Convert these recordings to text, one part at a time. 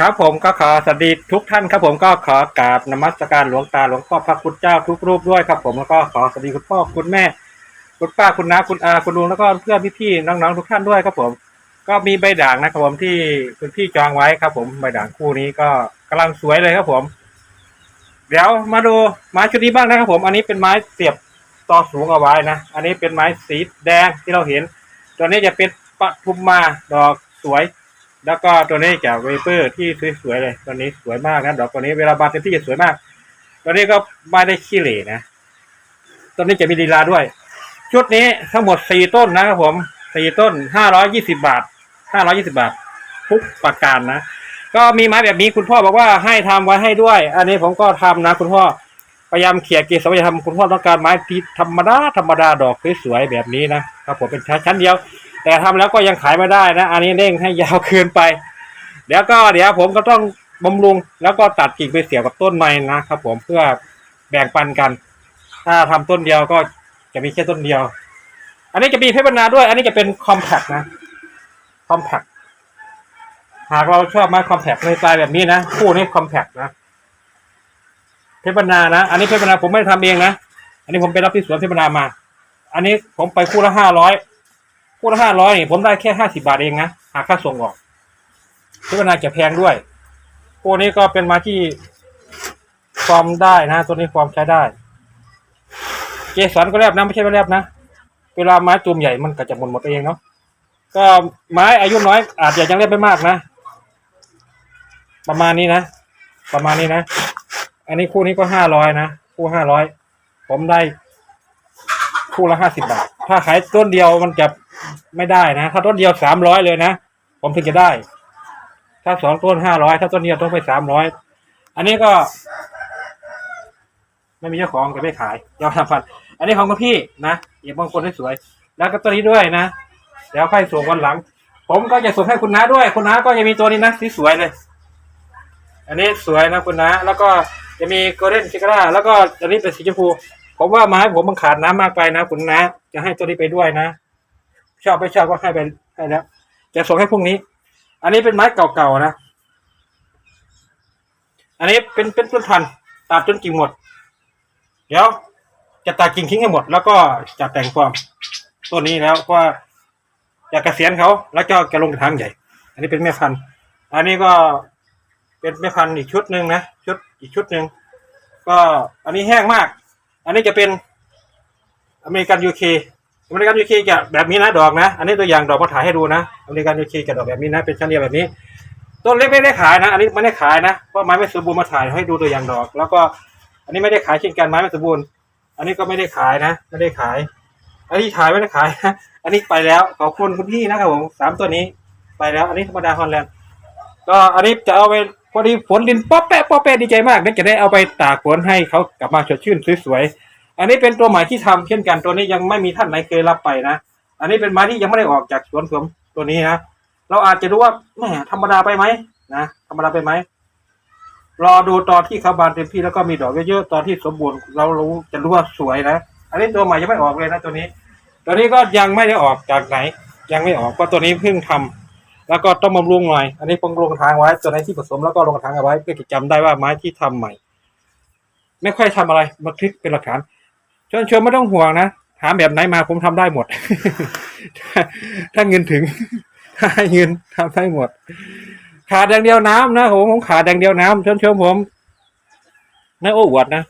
ครับผมก็ขอสวัสดีทุกท่านครับผมก็ขอกราบนมัสการหลวงตาหลวงพ่อพระคุณเจ้าทุกรูปด้วยครับ ผมแล้วก็ขอสวัสดีคุณพ่อคุณแม่ คุณป้าคุณน้าคุณอาคุณลุงแล้วก็เพื่อนพี่ๆน้องๆทุกท่านด้วยครับผม ก็มีใบด่างนะครับผมที่คุณพี่จองไว้ครับ ผมใบด่างคู่นี้ก็กำลังสวยเลยครับผม เดี๋ยวมาดูไม้ชุดนี้บ้างนะครับผม อันนี้เป็นไม้เสียบต่อสูงเอาไว้นะอันนี้เป็นไม้สีแดงที่เราเห็น ตัวนี้จะเป็นปทุมมาดอกสวย แล้วก็ตัวนี้จะเวเปอร์ที่สวยๆเลย ตัวนี้สวยมากนะดอกตัวนี้เวลาบานเต็มที่จะสวยมาก ตัวนี้ก็ไม่ได้ขี้เหร่นะ ตัวนี้จะมีลีลาด้วย ชุดนี้ทั้งหมดสี่ต้นนะครับผมสี่ต้นห้าร้อยยี่สิบาทห้าร้อยี่สิบาท ทุกประการนะ ก็มีไม้แบบนี้คุณพ่อบอกว่าให้ทำไว้ให้ด้วย อันนี้ผมก็ทำนะ คุณพ่อพยายามเขี่ยเกสรจะทำคุณพ่อต้องการไม้ที่ธรรมดาธรรมดาดอกสวยๆแบบนี้นะครับผมเป็นชั้นเดียว แต่ทำแล้วก็ยังขายไม่ได้นะ อันนี้เร่งให้ยาวเกินไป เดี๋ยวก็เดี๋ยวผมก็ต้องบำรุง แล้วก็ตัดกิ่งไปเสียบกับต้นไม้นะครับผมเพื่อแบ่งปันกัน ถ้าทำต้นเดียวก็จะมีแค่ต้นเดียว อันนี้จะมีเพชรบรรณาด้วย อันนี้จะเป็นคอมแพคนะคอมแพคหากเราชอบไม้คอมแพคในสไตล์แบบนี้นะคู่นี้คอมแพคนะเพชรบรรณานะ อันนี้เพชรบรรณาผมไม่ได้ทำเองนะ อันนี้ผมไปรับที่สวนเพชรบรรณามา อันนี้ผมไปคู่ละห้าร้อย คู่ละห้าร้อยนี่ผมได้แค่ห้าสิบาทเองนะหากค่าส่งออกที่ว่าน่าจะแพงด้วยคู่นี้ก็เป็นมาที่ฟอร์มได้นะ ตัวนี้ฟอร์มใช้ได้ เกสรก็แลบนะไม่ใช่ไม่แลบนะ เวลาไม้ตูมใหญ่มันก็จะหมดหมดเองเนาะก็ไม้อายุน้อย อาจจะยังเล่นไม่มากนะ ประมาณนี้นะ ประมาณนี้นะ อันนี้คู่นี้ก็ห้าร้อยนะ คู่ห้าร้อย ผมได้ คู่ละห้าสิบาท ถ้าขายต้นเดียวมันจะ ไม่ได้นะ ถ้าต้นเดียวสามร้อยเลยนะ ผมถึงจะได้ ถ้าสองต้นห้าร้อยถ้าต้นเดียวต้องไปสามร้อยอันนี้ก็ ไม่มีเจ้าของจะไม่ขายยอมทำพันอันนี้ของคุณพี่นะเก็บบางคนให้สวย แล้วก็ตัวนี้ด้วยนะเดี๋ยวค่อยส่งวันหลัง ผมก็จะส่งให้คุณน้าด้วย คุณน้าก็จะมีตัวนี้นะที่สวยเลย อันนี้สวยนะคุณน้าแล้วก็จะมีโกลเด้นชิคาร่าแล้วก็อันนี้เป็นสีชมพูผมว่าไม้ผมมันขาดน้ำมากไปนะ คุณน้าจะให้ตัวนี้ไปด้วยนะ ชอบไม่ชอบก็ให้ไปให้แล้วจะส่งให้พรุ่งนี้ อันนี้เป็นไม้เก่าๆนะ อันนี้เป็นเป็นต้นพันธุ์ตัดจนกิ่งหมด เดี๋ยว จะตัดกิ่งทิ้งให้หมด แล้วก็จะแต่งความต้นนี้แล้วว่าอยากเกษียณเขาแล้วก็จะลงกระถางใหญ่ อันนี้เป็นแม่พันธุ์ อันนี้ก็เป็นแม่พันธุ์อีกชุดหนึ่งนะชุดอีกชุดหนึ่งก็อันนี้แห้งมาก อันนี้จะเป็นอเมริกันยูเค อเมริกันยูเคจะแบบนี้นะดอกนะ อันนี้ตัวอย่างดอกมาถ่ายให้ดูนะอเมริกันยูเคจะดอกแบบนี้นะ เป็นชั้นเดียวแบบนี้ ต้นเล็กไม่ได้ขายนะ อันนี้ไม่ได้ขายนะเพราะไม้ไม่สมบูรณ์มาถ่ายให้ดูตัวอย่างดอก แล้วก็ อันนี้ไม่ได้ขายเช่นกันไม้ไม่สมบูรณ์ อันนี้ก็ไม่ได้ขายนะ ไม่ได้ขาย อันนี้ขายไม่ได้ขายนะอันนี้ไปแล้วขอบคุณคุณพี่นะครับผมสามตัวนี้ไปแล้ว อันนี้ธรรมดาฮอลแลนด์ก็อันนี้จะเอาไปพอดีฝนดินป๊อปแปะป๊อปแปะดีใจมากเดี๋ยวจะได้เอาไปตากฝนให้เขากลับมาสดชื่นสวยๆ อันนี้เป็นตัวใหม่ที่ทำเช่นกันตัวนี้ยังไม่มีท่านไหนเคยรับไปนะ อันนี้เป็นไม้ที่ยังไม่ได้ออกจากสวนผมตัวนี้นะเราอาจจะดูว่าแหมธรรมดาไปไหมนะธรรมดาไปไหมรอดูตอนที่เขาบานเต็มที่แล้วก็มีดอกเยอะๆตอนที่สมบูรณ์เรารู้จะรู้ว่าสวยนะอันนี้ตัวใหม่ยังไม่ออกเลยนะตัวนี้ ตัวนี้ก็ยังไม่ได้ออกจากไหน ยังไม่ออกเพราะตัวนี้เพิ่งทำแล้วก็ต้องบำรุงหน่อยอันนี้ปงลงกระถางไว้ตัวไหนที่ผสมแล้วก็ลงกระถางเอาไว้เพื่อจะจำได้ว่าไม้ที่ทำใหม่ ไม่ค่อยทำอะไรมาคลิกเป็นหลักฐาน ชวนชวนไม่ต้องห่วงนะถามแบบไหนมาผมทำได้หมดถ้าถ้าเงินถึงถ้าให้เงินทำได้หมด ขาดอย่างเดียวน้ำนะผมผมขาดอย่างเดียวน้ำชวนชวนผมนาโอ้อวดนะ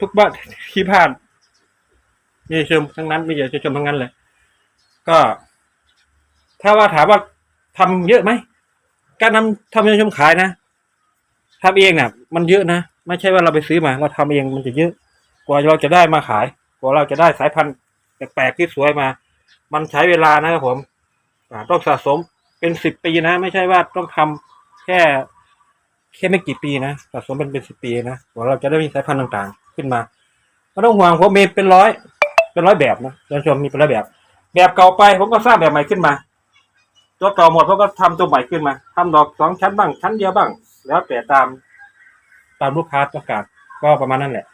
ทุกบ้านที่ผ่านมีชมทั้งนั้นมีแต่จะชมทั้งนั้นเลย ก็ ถ้าว่าถามว่าทำเยอะไหมการทำทำให้ชมขายนะทำเองเนี่ยมันเยอะนะไม่ใช่ว่าเราไปซื้อมาเราทำเองมันจะเยอะ กว่าเราจะได้มาขาย กว่าเราจะได้สายพันธุ์แปลกๆที่สวยมา มันใช้เวลานะครับผมต้องสะสมเป็นสิบปีนะ ไม่ใช่ว่าต้องทำแค่แค่ไม่กี่ปีนะสะสมเป็นเป็นสิบปีนะกว่าเราจะได้มีสายพันธุ์ต่างๆ ขึ้นมาไม่ต้องห่วงผมมีเป็นร้อย เป็นร้อยแบบนะท่านผู้ชมมีเป็นร้อยแบบ แบบเก่าไปผมก็สร้างแบบใหม่ขึ้นมาตัวเก่าหมดผมก็ทำตัวใหม่ขึ้นมาทำดอกสองชั้นบ้างชั้นเดียวบ้าง แล้วแต่ตามตามลูกค้าต้องการก็ประมาณนั้นแหละ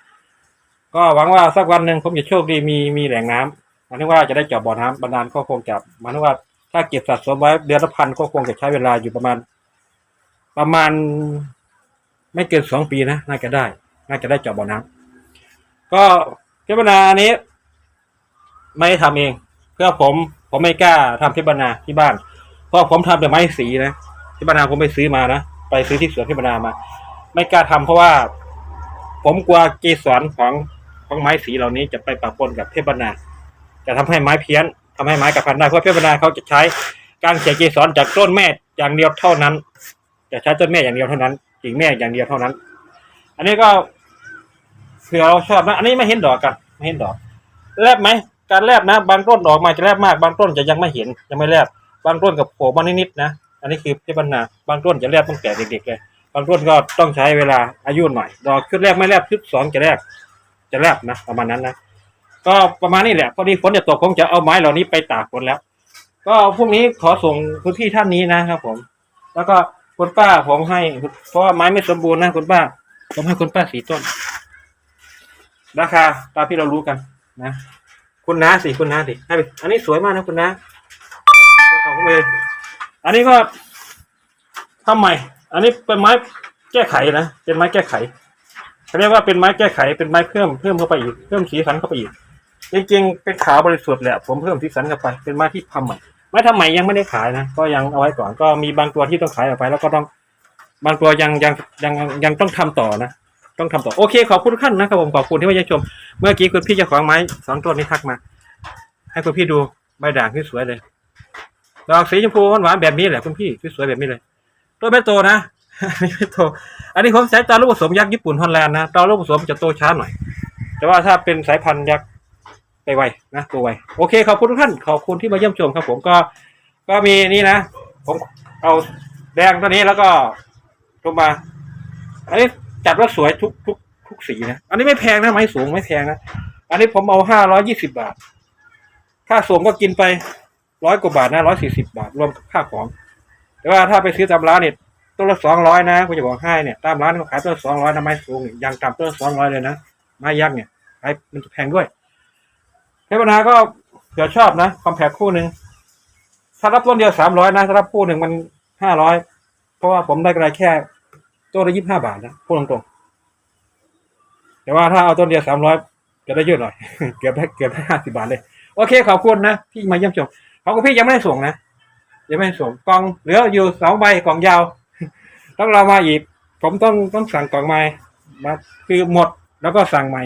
ก็หวังว่าสักวันหนึ่งผมจะโชคดีมีมีแหล่งน้ำหมายถึงว่าจะได้เจาะบ่อน้ำบรรดาลก็คงจะหมายถึงว่าถ้าเก็บสะสมไว้เดือนละพันก็คงจะใช้เวลาอยู่ประมาณ ประมาณ ไม่เกินสองปีนะน่าจะได้ น่าจะได้เจาะบ่อน้ำก็พิบนาอันนี้ ไม่ได้ทำเอง เพื่อผม ผมไม่กล้าทำพิบนาที่บ้าน เพราะผมทำแต่ไม้สีนะพิบนาผมไปซื้อมานะไปซื้อที่สวนพิบนามา ไม่กล้าทำเพราะว่า ผมกลัวเกสรของ ของไม้สีเหล่านี้จะไปปะปนกับเทพนาจะทำให้ไม้เพี้ยนทำให้ไม้กับพันได้เพราะเทพนาเขาจะใช้การเสียเกสรจากต้นแม่อย่างเดียวเท่านั้น จะใช้ต้นแม่อย่างเดียวเท่านั้นกิ่งแม่อย่างเดียวเท่านั้น อันนี้ก็เผื่อเราชอบนะอันนี้ไม่เห็นดอกกัน ไม่เห็นดอกแลบไหมการแลบนะ บางต้นดอกมาจะแลบมาก บางต้นจะยังไม่เห็นยังไม่แลบบางต้นกับโผล่มานิดๆนะอันนี้คือเทพนาบางต้นจะแลบตั้งแต่เด็กๆเลยบางต้นก็ต้องใช้เวลาอายุหน่อย ดอกชุดแรกไม่แลบชุดสองจะแลบ จะแลบนะประมาณนั้นนะก็ประมาณนี้แหละพอดีฝนจะตกคงจะเอาไม้เหล่านี้ไปตากฝนแล้ว ก็พรุ่งนี้ขอส่งคุณพี่ท่านนี้นะครับ ผม แล้วก็คุณป้าผมให้ เพราะว่าไม้ไม่สมบูรณ์นะคุณป้า ผมให้คุณป้าสีต้น ราคาตามที่เรารู้กัน นะคุณน้าสิคุณน้าสิให้ไปอันนี้สวยมากนะคุณน้าขอบคุณเลยอันนี้ก็ทำใหม่ อันนี้เป็นไม้แก้ไขนะเป็นไม้แก้ไข เขาเรียกว่าเป็นไม้แก้ไขเป็นไม้เพิ่มเพิ่มเข้าไปอีกเพิ่มสีสันเข้าไปอีกจริงๆเป็นขาวบริสุทธิ์แหละผมเพิ่มสีสันเข้าไปเป็นไม้ที่ทำใหม่ไม้ทำใหม่ยังไม่ได้ขายนะก็ยังเอาไว้ก่อนก็มีบางตัวที่ต้องขายออกไป แล้วก็ต้องบางตัวยังยังยังยังต้องทำต่อนะต้องทำต่อโอเคขอบคุณทุกท่านนะครับผมขอบคุณที่มาเยี่ยมชม เมื่อกี้คุณพี่เจ้าของไม้สองต้นนี้ทักมา ให้คุณพี่ดูใบด่างที่สวยเลยดอกสีชมพูหวานแบบนี้แหละคุณพี่ที่สวยแบบนี้เลยตัวไม่โตนะ อันนี้ไม่โต อันนี้ผมใช้ตาลูกผสมยักษ์ญี่ปุ่นฮอลแลนด์นะตาลูกผสมจะโตช้าหน่อย แต่ว่าถ้าเป็นสายพันธุ์ยักษ์ไปไวนะตัวไวโอเคขอบคุณทุกท่านขอบคุณที่มาเยี่ยมชมครับ ผมก็ก็มีนี่นะ ผมเอาแดงตัวนี้แล้วก็ลงมา อันนี้จัดว่าสวยทุกทุกทุกสีนะ อันนี้ไม่แพงนะไม้สูงไม่แพงนะ อันนี้ผมเอาห้าร้อยี่สิบาท ค่าส่งก็กินไปร้อยกว่าบาทนะร้อยสี่สิบาท รวมกับค่าของ แต่ว่าถ้าไปซื้อตามร้านเนี่ย ต้นละสองร้อยนะผมจะบอกให้เนี่ยตามร้านเขาขายต้นละสองร้อยนะไมสูงยังต่ำต้นละสองร้อยเลยนะไม้ยักษ์เนี่ยขายมันจะแพงด้วยเทปนาก็เผื่อชอบนะคอมแพคคู่หนึ่งถ้ารับต้นเดียวสามร้อยนะถ้ารับคู่หนึ่งมันห้าร้อยเพราะว่าผมได้กระไรแค่ต้นละยี่สิบห้าบาทนะพูดตรงๆแต่ว่าถ้าเอาต้นเดียวสามร้อยจะได้เยอะหน่อยเกือบเกือบห้าสิบาทเลย โอเคขอบคุณนะที่มาเยี่ยมชมของคุณพี่ยังไม่ได้ส่งนะยังไม่ได้ส่งกล่องเหลืออยู่สองใบกล่องยาว ต้องเรามาอีก ผมต้องต้องสั่งกล่องใหม่มาคือหมดแล้วก็สั่งใหม่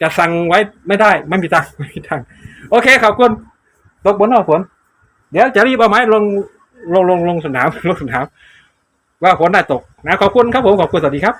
จะสั่งไว้ไม่ได้ไม่มีตังค์ไม่มีตังค์โอเคขอบคุณตกบนนอกฝนเดี๋ยวจะรีบเอาไม้ลงลงลงลงสนามลงสนาม ว่าฝนได้ตกนะขอบคุณครับผมขอบคุณสวัสดีครับ